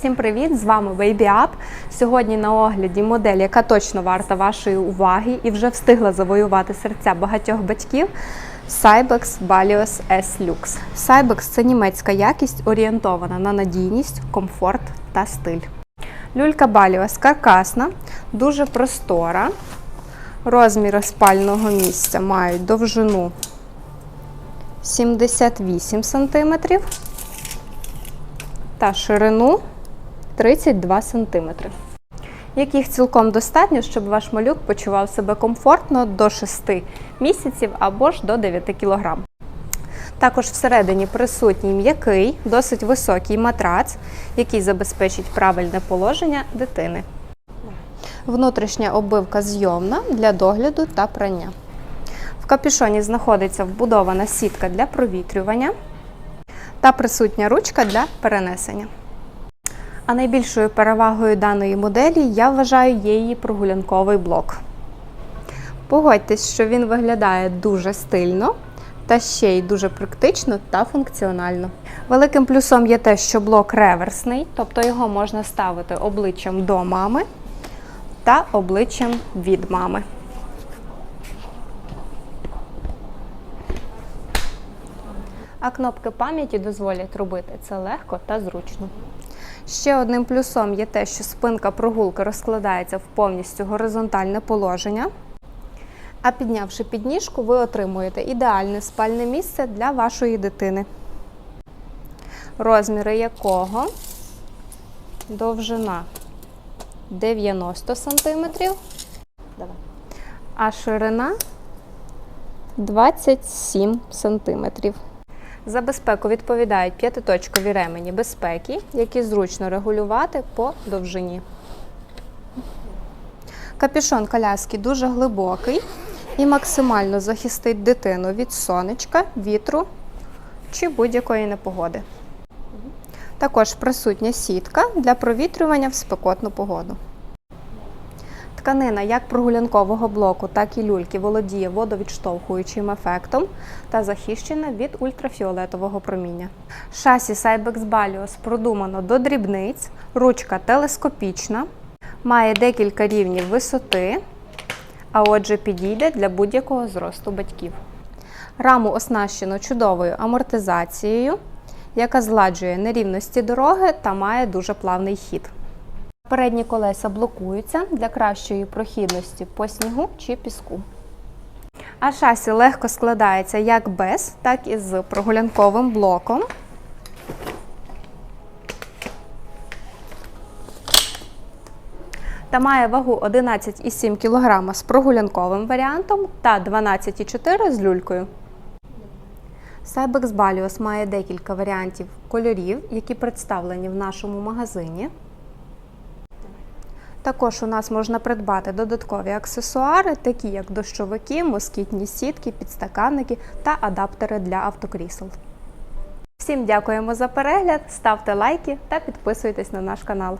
Всім привіт! З вами Baby Up. Сьогодні на огляді модель, яка точно варта вашої уваги і вже встигла завоювати серця багатьох батьків. Cybex Balios S Lux. Cybex – це німецька якість, орієнтована на надійність, комфорт та стиль. Люлька Balios каркасна, дуже простора. Розміри спального місця мають довжину 78 см та ширину 32 см, яких цілком достатньо, щоб ваш малюк почував себе комфортно до 6 місяців або ж до 9 кг. Також всередині присутній м'який, досить високий матрац, який забезпечить правильне положення дитини. Внутрішня оббивка зйомна для догляду та прання. В капюшоні знаходиться вбудована сітка для провітрювання та присутня ручка для перенесення. А найбільшою перевагою даної моделі я вважаю є її прогулянковий блок. Погодьтесь, що він виглядає дуже стильно та ще й дуже практично та функціонально. Великим плюсом є те, що блок реверсний, тобто його можна ставити обличчям до мами та обличчям від мами. А кнопки пам'яті дозволять робити це легко та зручно. Ще одним плюсом є те, що спинка прогулки розкладається в повністю горизонтальне положення. А піднявши підніжку, ви отримуєте ідеальне спальне місце для вашої дитини, розміри якого довжина 90 см, а ширина 27 см. За безпеку відповідають п'ятиточкові ремені безпеки, які зручно регулювати по довжині. Капюшон коляски дуже глибокий і максимально захистить дитину від сонечка, вітру чи будь-якої непогоди. Також присутня сітка для провітрювання в спекотну погоду. Тканина як прогулянкового блоку, так і люльки володіє водовідштовхуючим ефектом та захищена від ультрафіолетового проміння. Шасі Cybex Balios продумано до дрібниць, ручка телескопічна, має декілька рівнів висоти, а отже підійде для будь-якого зросту батьків. Раму оснащено чудовою амортизацією, яка зладжує нерівності дороги та має дуже плавний хід. Передні колеса блокуються для кращої прохідності по снігу чи піску. А шасі легко складається як без, так і з прогулянковим блоком. Та має вагу 11,7 кг з прогулянковим варіантом та 12,4 з люлькою. Cybex Balios має декілька варіантів кольорів, які представлені в нашому магазині. Також у нас можна придбати додаткові аксесуари, такі як дощовики, москітні сітки, підстаканники та адаптери для автокрісел. Всім дякуємо за перегляд, ставте лайки та підписуйтесь на наш канал.